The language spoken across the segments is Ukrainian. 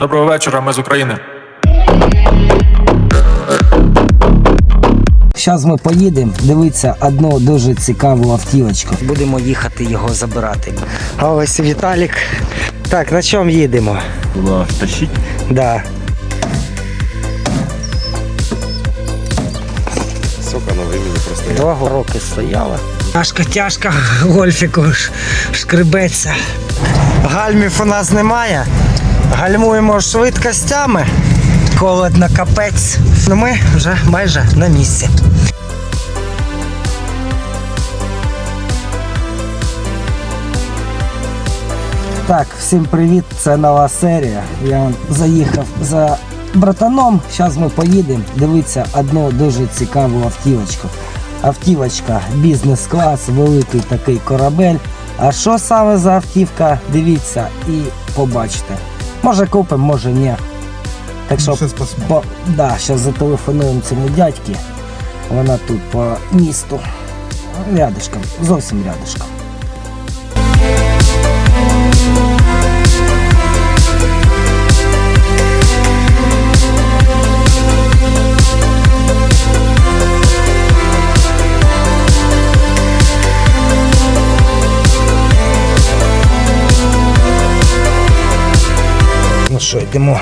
Доброго вечора, ми з України. Зараз ми поїдемо дивитися одну дуже цікаву автівочку. Будемо їхати його забирати. А ось і Віталік. Так, на чому їдемо? Было тащить. Да. Сколько оно времени просто Два роки стояла. Тяжко, тяжко, гольфіку шкребеться. Гальмів у нас немає. Гальмуємо швидкостями. Холодно капець. Ну ми вже майже на місці. Так, всім привіт, це нова серія. Я заїхав за братаном. Зараз ми поїдемо дивитися одну дуже цікаву автівочку. Автівочка бізнес-клас, великий такий корабель. А що саме за автівка? Дивіться і побачите. Може купимо, може ні. Так що Сейчас посмотрим. по, да, зараз зателефонуємо цьому дядьки. Вона тут по місту. Рядышком, зовсім рядышком. Що, йдемо.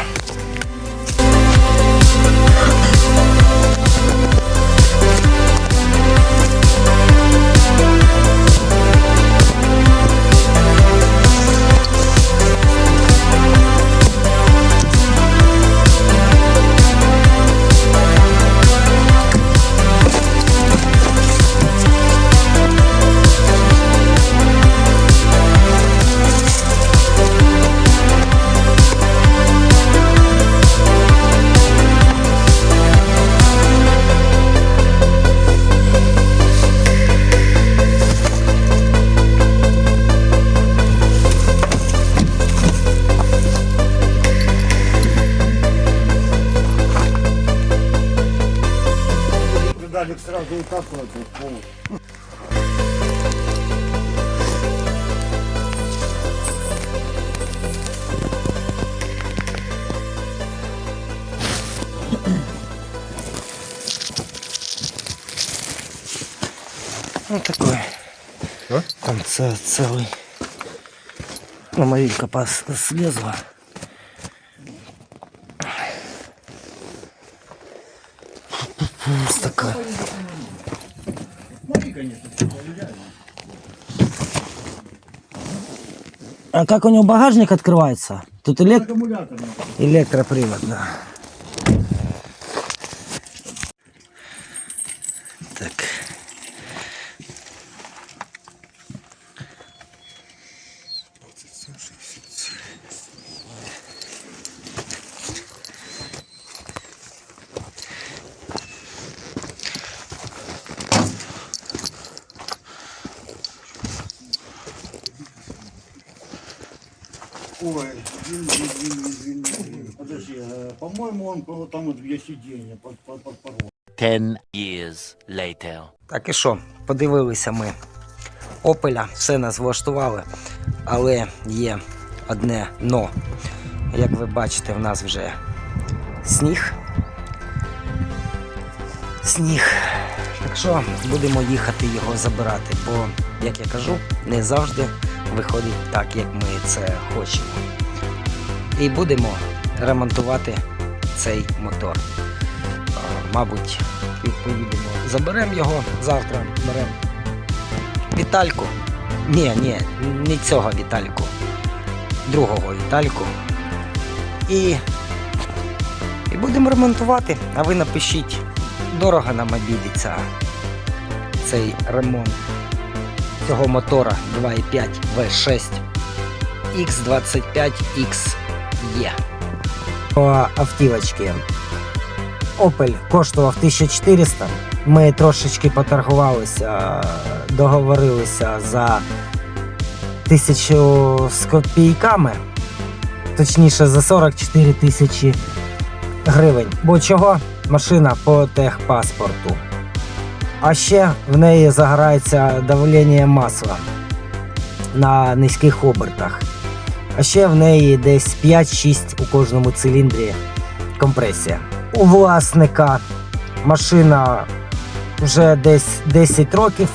Це цілий. Ну, Мавілька пас слезла, Ось така. А как у него багажник открывается? Тут элект... электропривод, да. Там вот две сиденья под, под, под порог. Ten years later. Так і що, подивилися ми Опеля, все нас влаштували, але є одне но. Як ви бачите, в нас вже сніг. Сніг. Так що будемо їхати його забирати, бо, як я кажу, не завжди виходить так, як ми це хочемо. І будемо ремонтувати цей мотор. Мабуть, поїдемо, заберемо його завтра. Беремо Вітальку. Ні, ні, не цього Вітальку. Другого Вітальку. І, і будемо ремонтувати. А ви напишіть, дорого нам обійдеться цей ремонт цього мотора 2.5 V6 X25XE. По автівочки. Opel коштував 1400. Ми трошечки поторгувалися, договорилися за тисячу з копійками, точніше за 44 тисячі гривень. Бо чого? Машина по техпаспорту. А ще в неї загорається давлення масла на низьких обертах. А ще в неї десь 5-6 у кожному циліндрі компресія. У власника машина вже десь 10 років,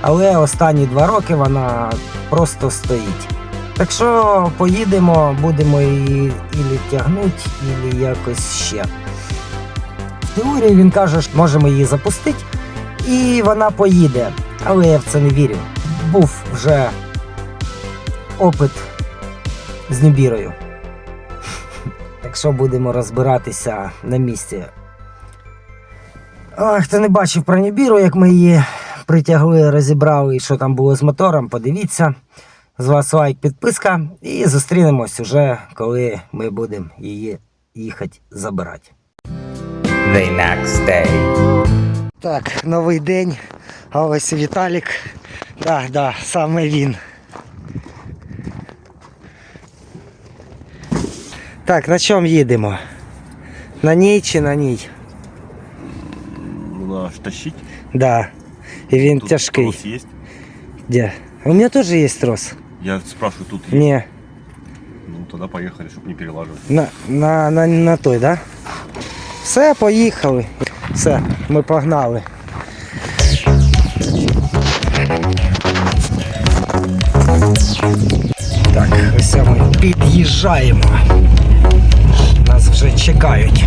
але останні 2 роки вона просто стоїть. Так що поїдемо, будемо її ілі тягнути, ілі якось ще. В теорії він каже, що можемо її запустити, і вона поїде. Але я в це не вірю. Був вже опит з Нібірою. Так що будемо розбиратися на місці. Ой, хто не бачив про Нібіру, як ми її притягли, розібрали, і що там було з мотором, подивіться. З вас лайк, підписка, і зустрінемось уже, коли ми будемо її їхати забирати. The next day. Так, новий день. А ось Віталік. Да, да, саме він. Так, на чому їдемо? На ній чи на ній? Ну, надо ж тащить. Да. І він Тут тяжкий. трос есть. Де? У мене теж є трос. Я спрашиваю, тут есть. Ні. Ну, тогда поехали, чтобы не перелаживать. На, на, на, на той, да? Все, поїхали. Все, ми погнали. Ось ми під'їжджаємо. Нас вже чекають.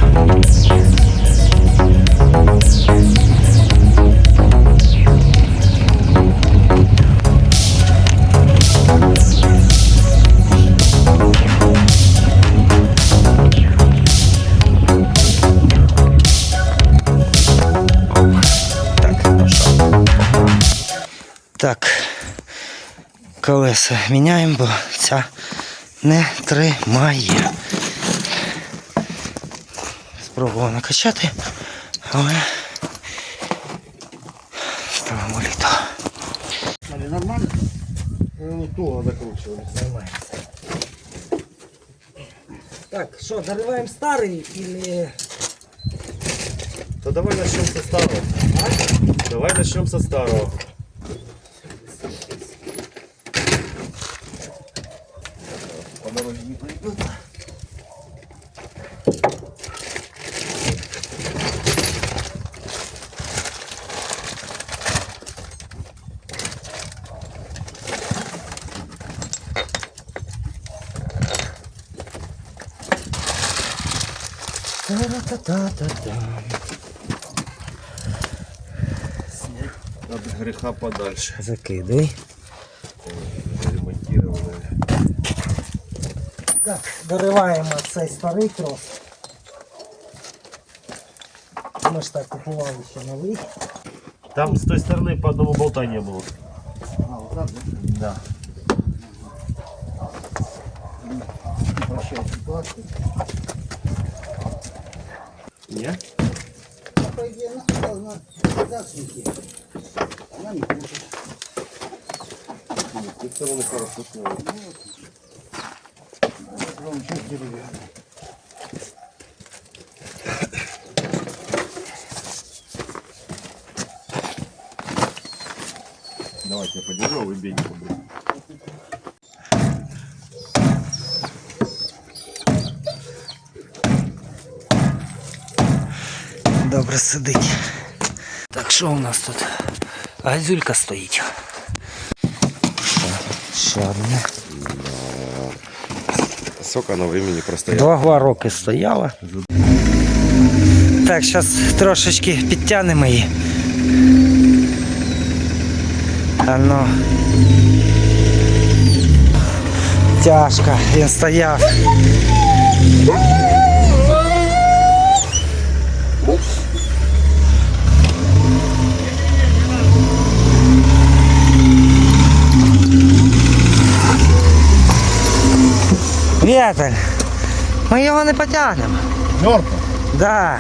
Так. Так. Колеса міняємо, бо ця не тримає. Спробував накачати, але ставимо літо. Нормально? Ну, туго закручивали. Так, що, дориваємо старий или. Да давай начнем со старого. Давай начнем со старого. Та-та-та-та-та. От греха подальше. Закидуй. Ремонтированные. Так, дориваємо цей старий трос. Ми ж так купували ще новий. Там с той стороны по одному болта не было. А, вот так, да? Да. Прощай Ситуацию. Не? По идее, она должна засники. Она не хочет. Ты в целом хорошо снял. Вон, чуть деревянный. Давай, я подержу, а вы бейте. Добре сидить. Так що у нас тут? Газюлька стоїть. Ще, одне. Сколько она времени простояла? Два роки стояла. Так, зараз трошечки підтягнемо її. А ну. Тяжко, він стояв. Віталь, ми його не потягнемо. Мертво. Да,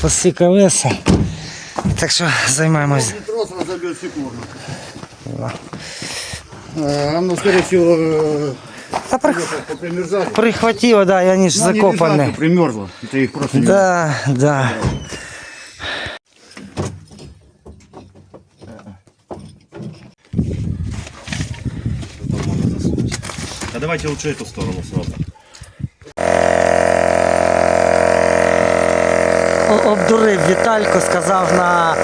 по всі колеса. Так що займаємось. Трос разобьет секунду. А, ну, скорее всего, э, Та при... попримерзали. прихватило, да, і вони ж Ну, они закопані. лежат, примерзло. Это их просто не Да, да. А давай давайте лучше эту сторону сразу. Обдурив Вітальку, сказав на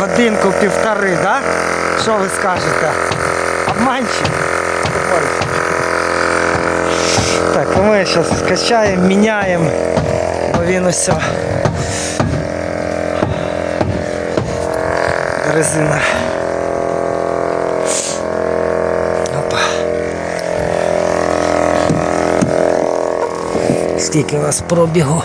годинку півтори, да? Що ви скажете? Обманщик? Так, ми зараз скачаємо, міняємо, бо він усе. Резина. Опа. Скільки у вас пробігу?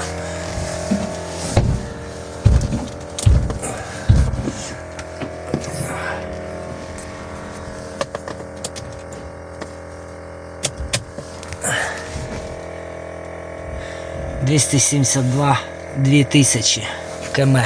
Двісті сімдесят два дві тисячі км.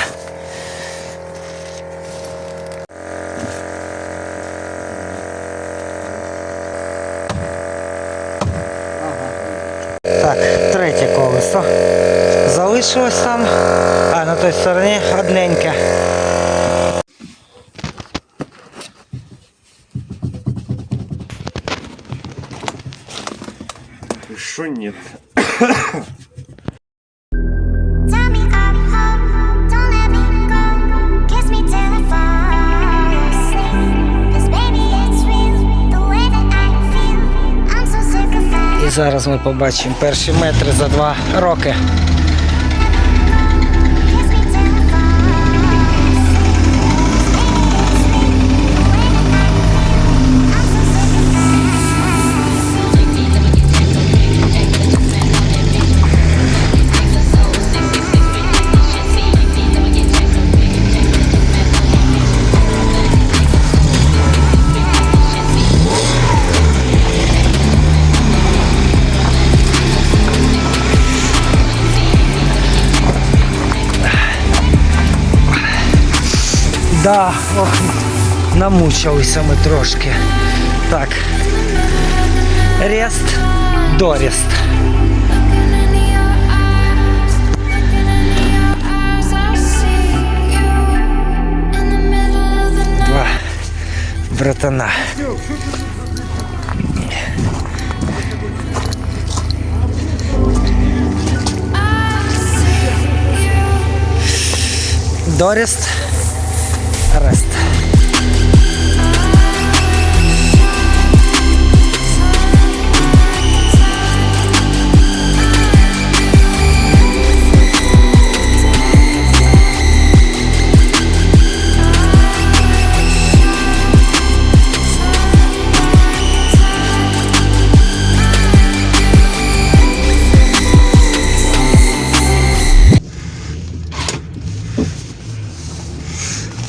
Зараз ми побачимо перші метри за два роки. Да, ох, намучилися ми трошки. Так. Рест, дорест. Looking into your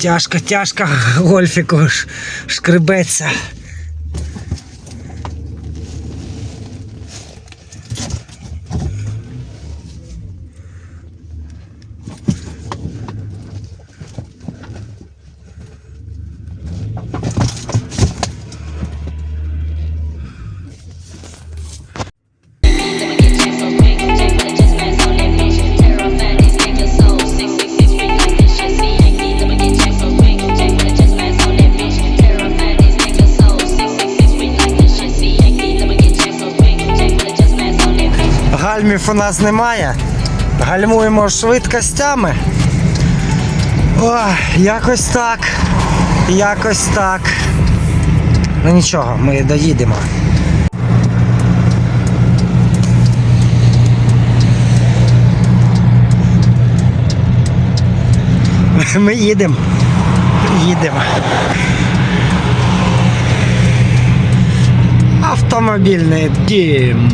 Тяжко, тяжко гольфіку шкребеться. У нас немає. Гальмуємо швидкостями. О, якось так. Якось так. Ну нічого, ми доїдемо. Ми їдемо. Їдемо. Автомобільний дім.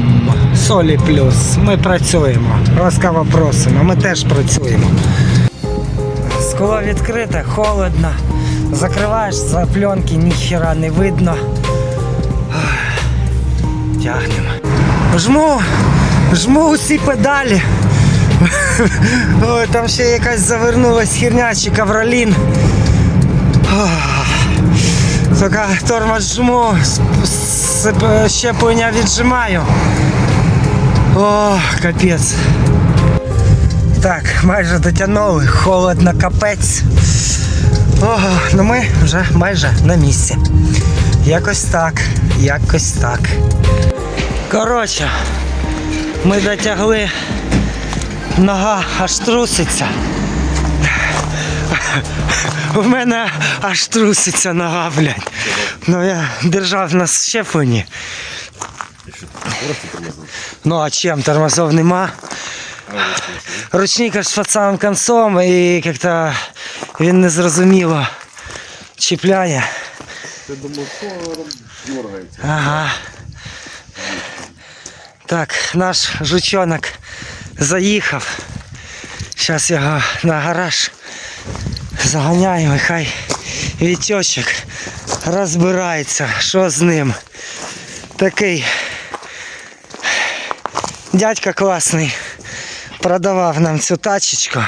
Солі плюс. Ми працюємо. Ласкаво просимо. Ми теж працюємо. Скло відкрите, холодно. Закриваєш за пленки, ніхіра не видно. Тягнемо. Жму, жму усі педалі. Ой, там ще якась завернулась херня чи ковролін. Тільки тормоз жму, щеплення віджимаю. О, капець. Так, майже дотягнули, холодно капець. О, ну ми вже майже на місці. Якось так, якось так. Коротше, ми дотягли, нога аж труситься. У мене аж труситься нога, блядь. Ну я держав на щепленні. Ну а чим? Тормозов нема. Ручник аж під самим концом і як-то він незрозуміло чіпляє. Я думав, що дергається. Ага. Так, наш жучонок заїхав. Зараз його на гараж заганяємо, хай вітьочок розбирається, що з ним. Такий дядька класний продавав нам цю тачечку.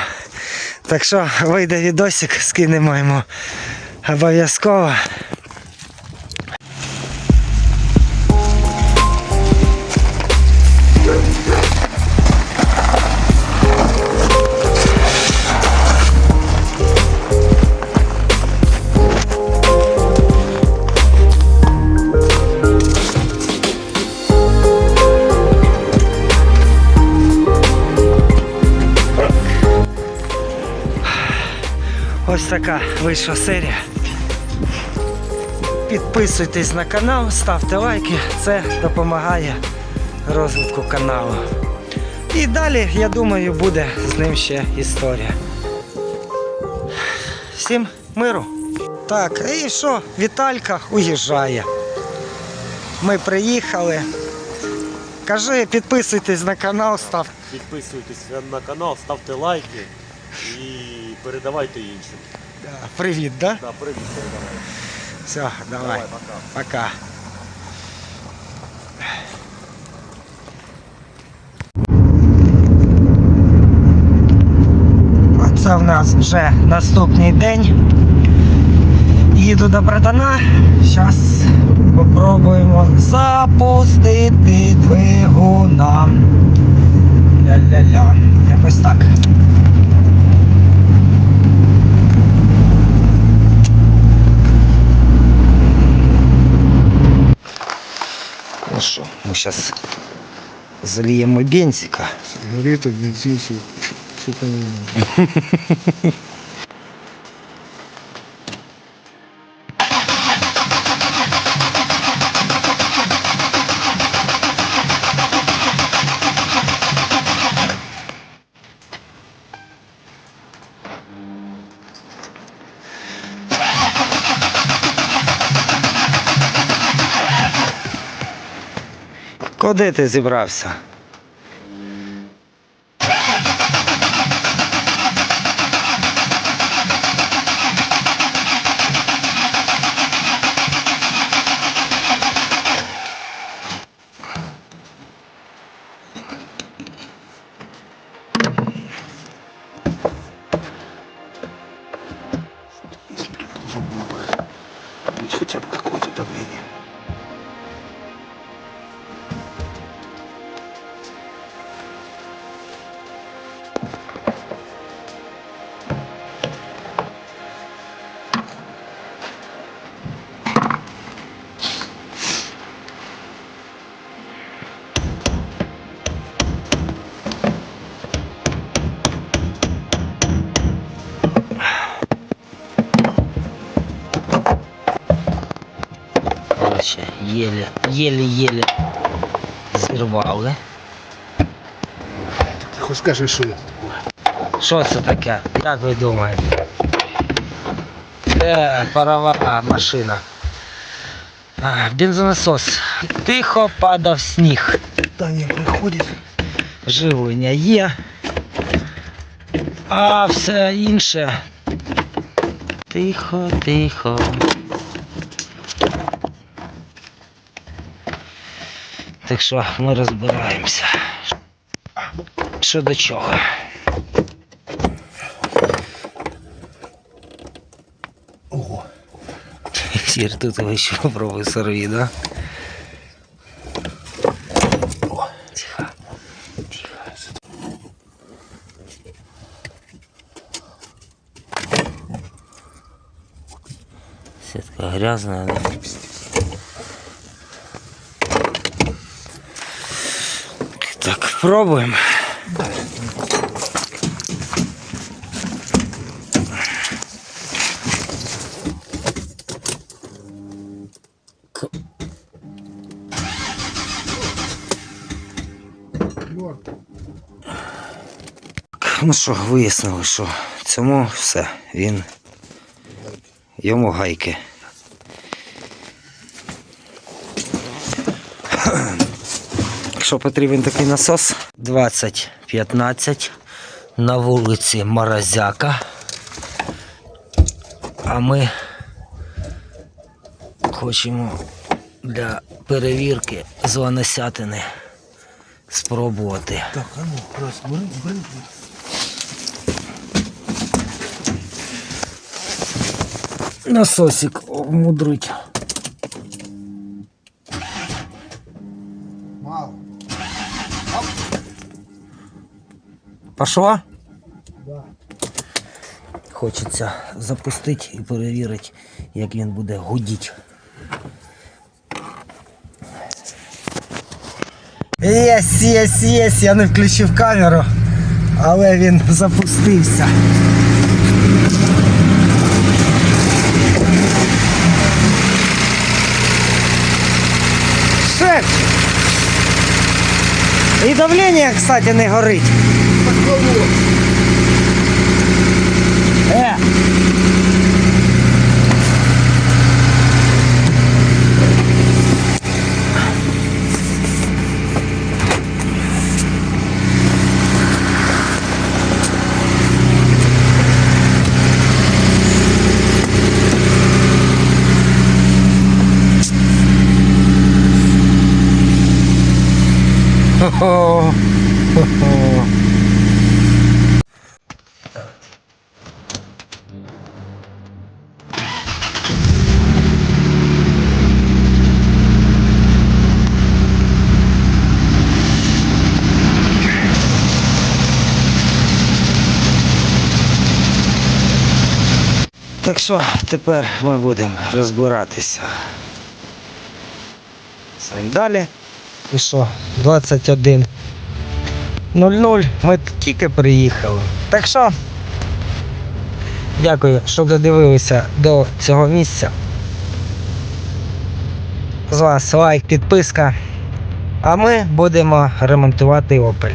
Так що вийде відосик, скинемо йому обов'язково. Така вийшла серія. Підписуйтесь на канал, ставте лайки, це допомагає розвитку каналу. І далі, я думаю, буде з ним ще історія. Всім миру. Так, і що? Віталька уїжджає. Ми приїхали. Кажи, підписуйтесь на канал, ставте. Підписуйтесь на канал, ставте лайки і передавайте іншим. Привіт, да? Да, привіт передавайте. Все, давай. Давай, пока. Пока. Це в нас вже наступний день. Їду до братана. Зараз попробуємо запустити двигуна. Ля-ля-ля. Якось так. Ну що, ми зараз заліємо бензика. Горит бензин, сука, Куди ти зібрався? Єле, єле-єле зірвали. Ты хоть скажи, что это? Що це таке? Як ви думаєте? Це парова машина. А, бензонасос. Тихо падав сніг. Питание приходит. Живлення є. А все інше. Тихо, тихо. Так що ми розбираємося. Що до чого. Ого. Сір, тут ви ще попробуй сорві, да? Тихо. Тихо. Сетка грязная, да? Пробуємо. Ну що, вияснили, що цьому все. Він йому гайки. Якщо потрібен такий насос 2015 на вулиці Морозяка. А ми хочемо для перевірки звоносятини спробувати. Так, а ну, раз, бери, бери. Насосик обмудрить. Пошла? Хочеться запустити і перевірити, як він буде гудіти. Єс, єс, єс, я не включив камеру, але він запустився. Шеф! І давлення, кстати, не горить. 哎。Що тепер ми будемо розбиратися. далі. І що, 21 00 ми тільки приїхали. Так що, дякую, що додивилися до цього місця. З вас лайк, підписка. А ми будемо ремонтувати Opel.